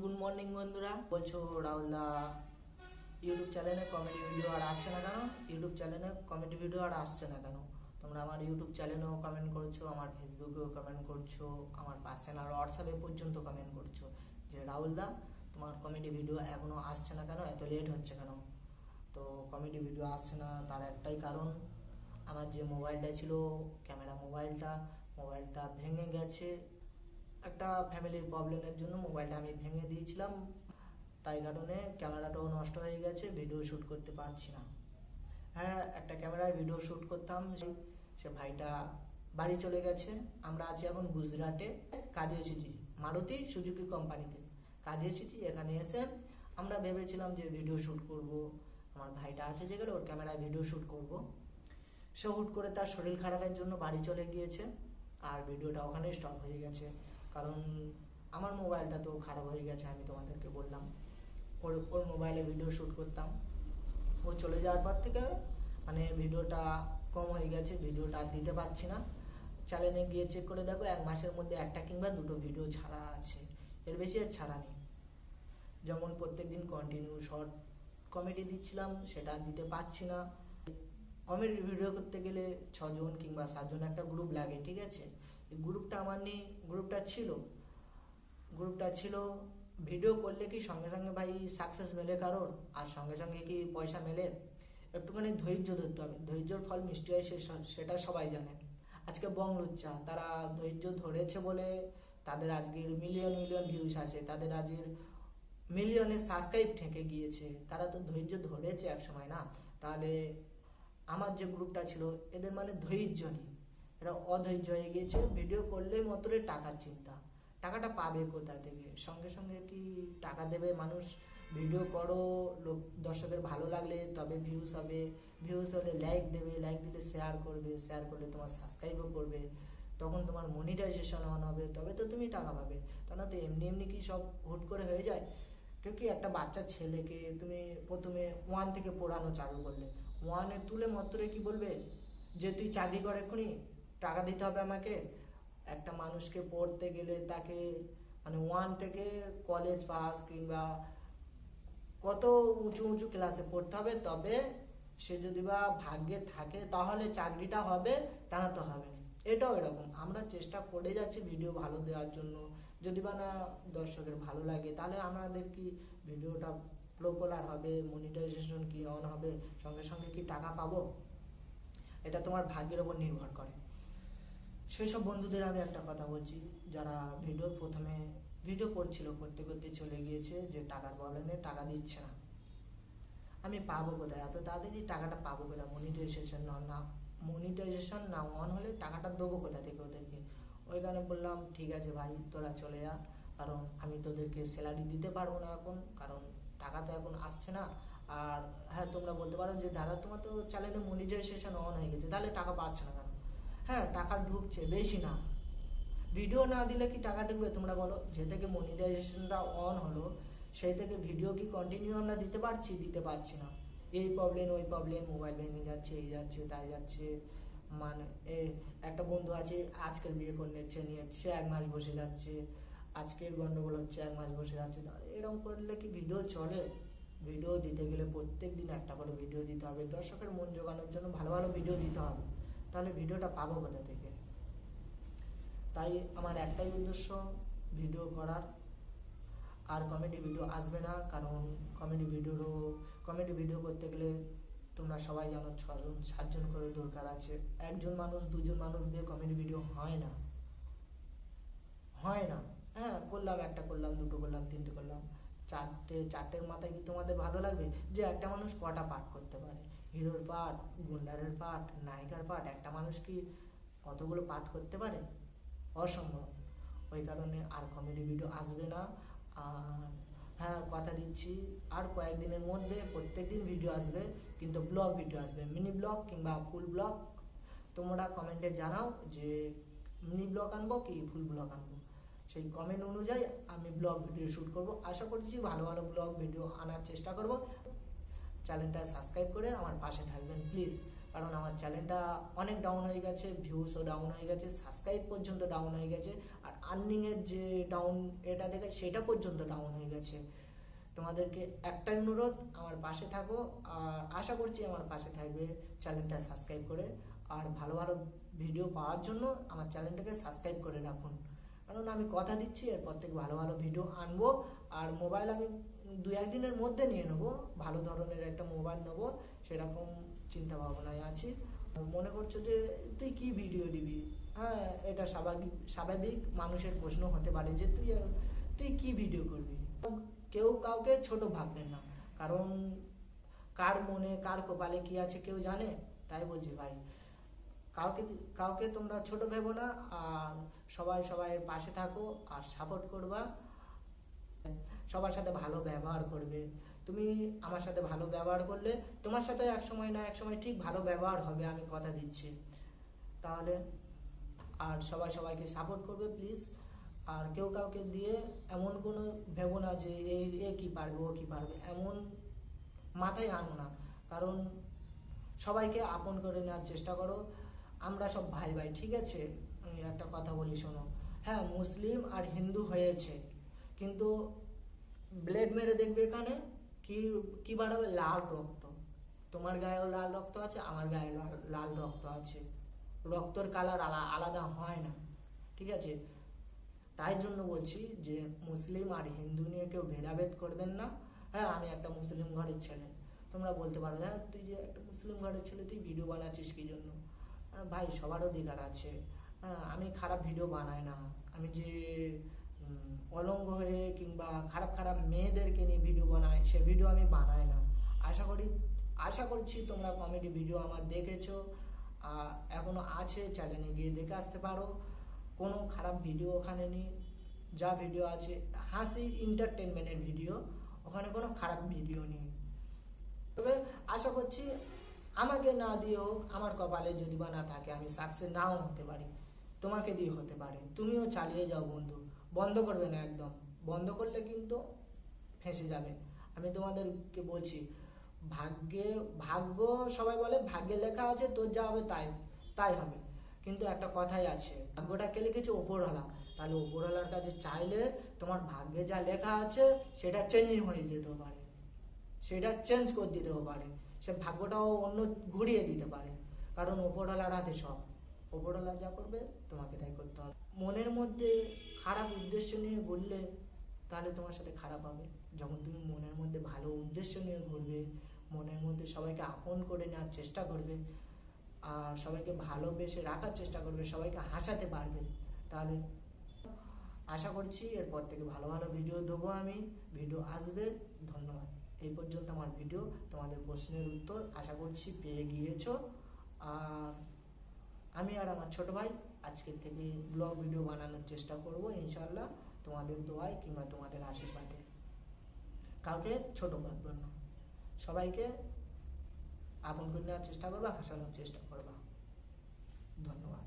Good morning বন্ধুরা। বলছো Rahul da YouTube চ্যানেলে কমেডি ভিডিও আর আসছে না কেন? ইউটিউব চ্যানেলে কমেডি ভিডিও আর আসছে না কেন? তোমরা আমার ইউটিউব চ্যানেলেও কমেন্ট করছ, আমার ফেসবুকেও কমেন্ট করছ, আমার পার্সোনাল হোয়াটসঅ্যাপে পর্যন্ত কমেন্ট করছ। যে রাহুল দা, তোমার কমেডি ভিডিও এখনও আসছে না কেন? এত লেট হচ্ছে কেন? তো কমেডি ভিডিও আসছে না, তার একটাই কারণ, আমার যে মোবাইলটা ছিল ক্যামেরা মোবাইলটা মোবাইলটা ভেঙে গেছে। একটা ফ্যামিলির প্রবলেমের জন্য মোবাইলটা আমি ভেঙে দিয়েছিলাম। তাই কারণে ক্যামেরাটাও নষ্ট হয়ে গেছে ভিডিও শ্যুট করতে পারছি না। হ্যাঁ একটা ক্যামেরায় ভিডিও শ্যুট করতাম সে ভাইটা বাড়ি চলে গেছে। আমরা আছি এখন গুজরাটে, কাজে এসেছি, মারুতি সুজুকি কোম্পানিতে। কাজে এসেছি, এখানে এসে আমরা ভেবেছিলাম যে ভিডিও শ্যুট করব। আমার ভাইটা আছে যেগুলো ওর ক্যামেরায় ভিডিও শ্যুট করব। সে হুট করে তার শরীর খারাপের জন্য বাড়ি চলে গিয়েছে, আর ভিডিওটা ওখানেই স্টপ হয়ে গেছে। কারণ আমার মোবাইলটা তো খারাপ হয়ে গেছে, আমি তোমাদেরকে বললাম। ওর ওর মোবাইলে ভিডিও শ্যুট করতাম। ও চলে যাওয়ার পর থেকে মানে ভিডিওটা কম হয়ে গেছে ভিডিওটা আর দিতে পারছি না। চ্যানেলে গিয়ে চেক করে দেখো, এক মাসের মধ্যে একটা কিংবা দুটো ভিডিও ছাড়া আছে। এর বেশি আর ছাড়া নেই। যেমন প্রত্যেক দিন কন্টিনিউ শর্ট কমেডি দিচ্ছিলাম, সেটা দিতে পারছি না। কমেডি ভিডিও করতে গেলে ছজন কিংবা সাতজন একটা গ্রুপ লাগে, ঠিক আছে? গ্রুপটা আমার নেই, গ্রুপটা ছিল। গ্রুপটা ছিল ভিডিও করলে কি সঙ্গে সঙ্গে ভাই সাকসেস মেলে কারোর? আর সঙ্গে সঙ্গে কি পয়সা মেলে? একটুখানি ধৈর্য ধরতে হবে। ধৈর্যর ফল মিষ্টি হয় সে সেটা সবাই জানে। আজকে বং লুচ্চা তারা ধৈর্য ধরেছে বলে তাদের আজকের মিলিয়ন মিলিয়ন ভিউস আসে। তাদের আজকের মিলিয়নে সাবস্ক্রাইব ঠেকে গিয়েছে। তারা তো ধৈর্য ধরেছে এক সময় না? তাহলে আমার যে গ্রুপটা ছিল, এদের মানে ধৈর্য নেই। এরা অধৈর্য হয়ে গিয়েছে। ভিডিও করলেই মাত্রই টাকার চিন্তা। টাকাটা পাবে কোথা থেকে? সঙ্গে সঙ্গে কি টাকা দেবে মানুষ? ভিডিও করো, লোক দর্শকের ভালো লাগলে তবে ভিউজ হবে। ভিউস হলে লাইক দেবে লাইক দিলে শেয়ার করবে। শেয়ার করলে তোমার সাবস্ক্রাইবও করবে। তখন তোমার মনিটাইজেশন অন হবে, তবে তো তুমি টাকা পাবে। তা না তো এমনি এমনি কি সব হুট করে হয়ে যায়? কেউ কি একটা বাচ্চা ছেলেকে তুমি প্রথমে ওয়ান থেকে পড়ানো চালু করলে। ওয়ানে তুলে মাত্রই কি বলবে? যে তুই চাকরি কর এক্ষুনি। টাকা দিতে হবে আমাকে। একটা মানুষকে পড়তে গেলে তাকে মানে ওয়ান থেকে কলেজ পাস কিংবা কত উঁচু উঁচু ক্লাসে পড়তে হবে, তবে সে যদি বা ভাগ্যে থাকে তাহলে চাকরিটা হবে তা না তো হবে। এটাও এরকম। আমরা চেষ্টা করে যাচ্ছি ভিডিও ভালো দেওয়ার জন্য। যদি বা না দর্শকের ভালো লাগে, তাহলে আমাদের কি ভিডিওটা পপুলার হবে মনিটাইজেশন কি অন হবে, সঙ্গে সঙ্গে কি টাকা পাবো? এটা তোমার ভাগ্যের ওপর নির্ভর করে। সেই সব বন্ধুদের আমি একটা কথা বলছি। যারা ভিডিও প্রথমে ভিডিও করছিল, করতে করতে চলে গিয়েছে যে টাকার প্রবলেমে টাকা দিচ্ছে না। আমি পাবো কোথায়? এত তাড়াতাড়ি টাকাটা পাবো কোথায়? মনিটাইজেশন না মনিটাইজেশন না অন হলে টাকাটা দেবো কোথা থেকে ওদেরকে? ওই কারণে বললাম, ঠিক আছে ভাই, তোরা চলে যা। কারণ আমি তোদেরকে স্যালারি দিতে পারব না এখন। কারণ টাকা তো এখন আসছে না। আর হ্যাঁ তোমরা বলতে পারো যে, দাদা, তোমার তো চ্যানেলে মনিটাইজেশন অন হয়ে গেছে। তাহলে টাকা পাচ্ছ না হ্যাঁ টাকা ঢুকছে, বেশি না। ভিডিও না দিলে কি টাকা ঢুকবে তোমরা বলো? যে থেকে মনিটাইজেশনটা অন হলো, সেই থেকে ভিডিও কি কন্টিনিউ আমরা দিতে পারছি? দিতে পারছি না। এই প্রবলেম ওই প্রবলেম মোবাইল ভেঙে যাচ্ছে, এই যাচ্ছে, তাই যাচ্ছে। মানে এ, একটা বন্ধু আছে, আজকের বিয়ে করে নিচ্ছে, নিয়ে সে এক মাস বসে যাচ্ছে। আজকের গন্ডগোল হচ্ছে, এক মাস বসে যাচ্ছে। তাহলে এরকম করলে কি ভিডিও চলে? ভিডিও দিতে গেলে প্রত্যেক দিন একটা করে ভিডিও দিতে হবে। দর্শকের মন জোগানোর জন্য ভালো ভালো ভিডিও দিতে হবে। তাহলে ভিডিওটা পাবো কোথা থেকে? তাই আমার একটাই উদ্দেশ্য, ভিডিও করার। আর কমেডি ভিডিও আসবে না, কারণ কমেডি ভিডিওরও কমেডি ভিডিও করতে গেলে তোমরা সবাই জানো ছজন, সাতজন করে দরকার আছে। একজন মানুষ, দুজন মানুষ দিয়ে কমেডি ভিডিও হয় না। হয় না। হ্যাঁ করলাম, একটা করলাম, দুটো করলাম, তিনটে করলাম। চারটে, চারটের মাথায় কি তোমাদের ভালো লাগবে? যে একটা মানুষ কটা পাঠ করতে পারে? হিরোর পার্ট গুন্ডারের পার্ট নায়িকার পার্ট একটা মানুষ কি অতগুলো পাঠ করতে পারে? অসম্ভব। ওই কারণে আর কমেডি ভিডিও আসবে না। আর হ্যাঁ কথা দিচ্ছি, আর কয়েকদিনের মধ্যে প্রত্যেক দিন ভিডিও আসবে, কিন্তু ব্লগ ভিডিও আসবে মিনি ব্লগ কিংবা ফুল ব্লগ তোমরা কমেন্টে জানাও যে মিনি ব্লগ আনব কি ফুল ব্লগ আনব। সেই কমেন্ট অনুযায়ী আমি ব্লগ ভিডিও শ্যুট করব। আশা করছি ভালো ভালো ব্লগ ভিডিও আনার চেষ্টা করব। চ্যানেলটা সাবস্ক্রাইব করে আমার পাশে থাকবেন প্লিজ কারণ আমার চ্যানেলটা অনেক ডাউন হয়ে গেছে ভিউসও ডাউন হয়ে গেছে সাবস্ক্রাইব পর্যন্ত ডাউন হয়ে গেছে, আর আর্নিংয়ের যে ডাউন এটা দেখে সেটা পর্যন্ত ডাউন হয়ে গেছে। তোমাদেরকে একটাই অনুরোধ, আমার পাশে থাকো, আর আশা করছি আমার পাশে থাকবে চ্যানেলটা সাবস্ক্রাইব করে। আর ভালো ভালো ভিডিও পাওয়ার জন্য আমার চ্যানেলটাকে সাবস্ক্রাইব করে রাখুন। কারণ আমি কথা দিচ্ছি, এরপর থেকে ভালো ভালো ভিডিও আনব, আর মোবাইল আমি দু একদিনের মধ্যে নিয়ে নেব। ভালো ধরনের একটা মোবাইল নেব, সেরকম চিন্তা ভাবনায় আছি মনে করছ যে, তুই কি ভিডিও দিবি? হ্যাঁ এটা স্বাভাবিক স্বাভাবিক মানুষের প্রশ্ন হতে পারে যে, তুই তুই কি ভিডিও করবি? কেউ কাউকে ছোট ভাববেন না। কারণ কার মনে, কার কপালে কি আছে কেউ জানে? তাই বলছি ভাই, কাউকে কাউকে তোমরা ছোট ভেবো না। আর সবাই সবাই পাশে থাকো আর সাপোর্ট করবা। সবার সাথে ভালো ব্যবহার করবে। তুমি আমার সাথে ভালো ব্যবহার করলে তোমার সাথে এক সময় না এক সময় ঠিক ভালো ব্যবহার হবে আমি কথা দিচ্ছি। তাহলে আর সবাই সবাইকে সাপোর্ট করবে প্লিজ আর কেউ কাউকে দিয়ে এমন কোনো ভেবো না যে এই এ কী পারবে, ও কী পারবে, এমন মাথায় আনো না। কারণ সবাইকে আপন করে নেওয়ার চেষ্টা করো। আমরা সব ভাই ভাই, ঠিক আছে? একটা কথা বলি শোনো। হ্যাঁ মুসলিম আর হিন্দু হয়েছে। কিন্তু ব্লেড মেরে দেখবে এখানে কি কি বাড়াবে? লাল রক্ত। তোমার গায়েও লাল রক্ত আছে আমার গায়ে লাল রক্ত আছে। রক্তর কালার আলাদা হয় না। ঠিক আছে? তাই জন্য বলছি যে মুসলিম আর হিন্দু নিয়ে কেউ ভেদাভেদ করবেন না। হ্যাঁ আমি একটা মুসলিম ঘরের ছেলে। তোমরা বলতে পারো হ্যাঁ তুই যে একটা মুসলিম ঘরের ছেলে তুই ভিডিও বানাচ্ছিস কী জন্য? হ্যাঁ, ভাই সবার অধিকার আছে। হ্যাঁ আমি খারাপ ভিডিও বানাই না। আমি যে অলঙ্গ হয়ে কিংবা খারাপ খারাপ মেয়েদেরকে নিয়ে ভিডিও বানাই সে ভিডিও আমি বানাই না। আশা করি, আশা করছি তোমরা কমেডি ভিডিও আমার দেখেছ। এখনও আছে চ্যানেলে গিয়ে দেখে আসতে পারো। কোনো খারাপ ভিডিও ওখানে নেই। যা ভিডিও আছে, হাসি এন্টারটেনমেন্টের ভিডিও ওখানে কোনো খারাপ ভিডিও নেই। তবে আশা করছি, আমাকে না দিয়ে হোক, আমার কপালে যদি বা না থাকে, আমি সাকসেস নাও হতে পারি। তোমাকে দিয়ে হতে পারে। তুমিও চালিয়ে যাও বন্ধু। বন্ধ করবে না একদম। বন্ধ করলে কিন্তু ফেঁসে যাবে। আমি তোমাদেরকে বলছি, ভাগ্যে, ভাগ্য সবাই বলে, ভাগ্যে লেখা আছে, তোর যা হবে তাই তাই হবে। কিন্তু একটা কথাই আছে, ভাগ্যটাকে লিখেছে ওপরওয়ালা তাহলে ওপরওয়ালার কাছে চাইলে তোমার ভাগ্যে যা লেখা আছে, সেটা চেঞ্জ হয়ে যেতে পারে। সেটা চেঞ্জ করে দিতেও পারে। সে ভাগ্যটাও অন্য ঘুরিয়ে দিতে পারে। কারণ ওপরওয়ালার হাতে সব। ওপরওয়ালা যা করবে, তোমাকে তাই করতে হবে। মনের মধ্যে খারাপ উদ্দেশ্য নিয়ে ঘুরলে তাহলে তোমার সাথে খারাপ হবে। যখন তুমি মনের মধ্যে ভালো উদ্দেশ্য নিয়ে ঘুরবে, মনের মধ্যে সবাইকে আপন করে নেওয়ার চেষ্টা করবে, আর সবাইকে ভালোবেসে রাখার চেষ্টা করবে, সবাইকে হাসাতে পারবে, তাহলে আশা করছি এরপর থেকে ভালো ভালো ভিডিও দেবো আমি। ভিডিও আসবে, ধন্যবাদ। এই পর্যন্ত আমার ভিডিও। তোমাদের প্রশ্নের উত্তর আশা করছি পেয়ে গিয়েছো। আর আমি আর আমার ছোট ভাই আজকের থেকে ব্লগ ভিডিও বানানোর চেষ্টা করব ইনশাল্লাহ তোমাদের দোয়ায় কিংবা তোমাদের আশীর্বাদে। কাউকে ছোট ভাববেন না সবাইকে আপন করে নেওয়ার চেষ্টা করবা, হাসানোর চেষ্টা করবা। ধন্যবাদ।